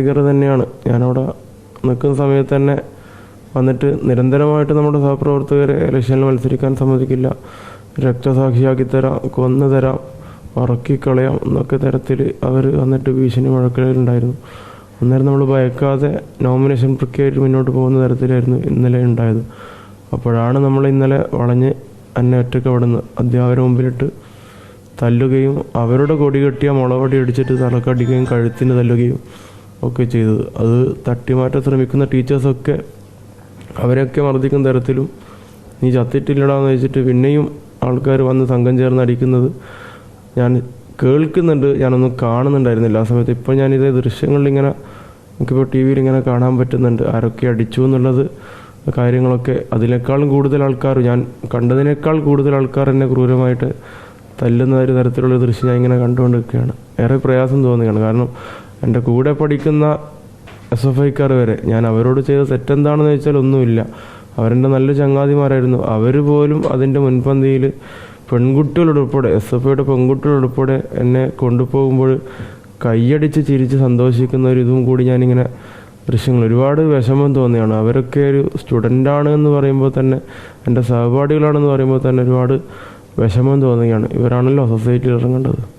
ഐക്കാർ തന്നെയാണ്. ഞാനവിടെ നിൽക്കുന്ന സമയത്ത് തന്നെ വന്നിട്ട് നിരന്തരമായിട്ട് നമ്മുടെ സഹപ്രവർത്തകരെ ഇലക്ഷനിൽ മത്സരിക്കാൻ സമ്മതിക്കില്ല. രക്തസാക്ഷിയാക്കി തരാം കൊന്നു തരാം ഉറക്കിക്കളയാം എന്നൊക്കെ തരത്തിൽ അവർ വന്നിട്ട് ഭീഷണി മുഴക്കലുണ്ടായിരുന്നു അന്നേരം നമ്മൾ ഭയക്കാതെ നോമിനേഷൻ പ്രക്രിയയായിട്ട് മുന്നോട്ട് പോകുന്ന തരത്തിലായിരുന്നു ഇന്നലെ ഉണ്ടായത്. അപ്പോഴാണ് നമ്മൾ ഇന്നലെ വളഞ്ഞ് എന്നെ ഒറ്റയ്ക്ക് അവിടുന്ന് അധ്യാപകരുടെ മുമ്പിലിട്ട് തല്ലുകയും അവരുടെ കൊടി കെട്ടിയ മുളവടി അടിച്ചിട്ട് തലക്കടിക്കുകയും കഴുത്തിന് തല്ലുകയും ഒക്കെ ചെയ്തത്. അത് തട്ടിമാറ്റാൻ ശ്രമിക്കുന്ന ടീച്ചേഴ്സൊക്കെ അവരെയൊക്കെ മർദ്ദിക്കുന്ന തരത്തിലും നീ ചത്തിട്ടില്ലടാന്ന് വെച്ചിട്ട് പിന്നെയും ആൾക്കാർ വന്ന് സംഘം ചേർന്ന് അടിക്കുന്നത് ഞാൻ കേൾക്കുന്നുണ്ട്. ഞാനൊന്നും കാണുന്നുണ്ടായിരുന്നില്ല ആ സമയത്ത്. ഇപ്പോൾ ദൃശ്യങ്ങളിൽ ഇങ്ങനെ നമുക്കിപ്പോൾ ടി വിയിൽ ഇങ്ങനെ കാണാൻ പറ്റുന്നുണ്ട്. ആരൊക്കെ അടിച്ചു എന്നുള്ളത് കാര്യങ്ങളൊക്കെ. അതിനേക്കാളും കൂടുതൽ ആൾക്കാർ ഞാൻ കണ്ടതിനേക്കാൾ കൂടുതൽ ആൾക്കാർ എന്നെ ക്രൂരമായിട്ട് തല്ലുന്ന ഒരു തരത്തിലുള്ള ദൃശ്യം ഞാൻ ഇങ്ങനെ കണ്ടുകൊണ്ടിരിക്കുകയാണ്. ഏറെ പ്രയാസം തോന്നുകയാണ്. കാരണം എന്റെ കൂടെ പഠിക്കുന്ന എസ് എഫ് ഐക്കാർ വരെ. ഞാൻ അവരോട് ചെയ്ത തെറ്റെന്താണെന്ന് വെച്ചാൽ ഒന്നുമില്ല. അവരെന്റെ നല്ല ചങ്ങാതിമാരായിരുന്നു. അവർ പോലും അതിന്റെ മുൻപന്തിയിൽ പെൺകുട്ടികളുൾപ്പെടെ എസ് എഫ് ഐയുടെ പെൺകുട്ടികളുൾപ്പെടെ എന്നെ കൊണ്ടുപോകുമ്പോൾ കൈയടിച്ച് ചിരിച്ച് സന്തോഷിക്കുന്ന ഒരു ഇതും കൂടി ഞാനിങ്ങനെ ദൃശ്യങ്ങൾ ഒരുപാട് വിഷമം തോന്നിയാണ്. അവരൊക്കെ ഒരു സ്റ്റുഡന്റാണ് എന്ന് പറയുമ്പോൾ തന്നെ എന്റെ സഹപാഠികളാണെന്ന് പറയുമ്പോൾ തന്നെ ഒരുപാട് വിഷമം തോന്നുകയാണ്. ഇവരാണല്ലോ സൊസൈറ്റിയിൽ ഇറങ്ങേണ്ടത്.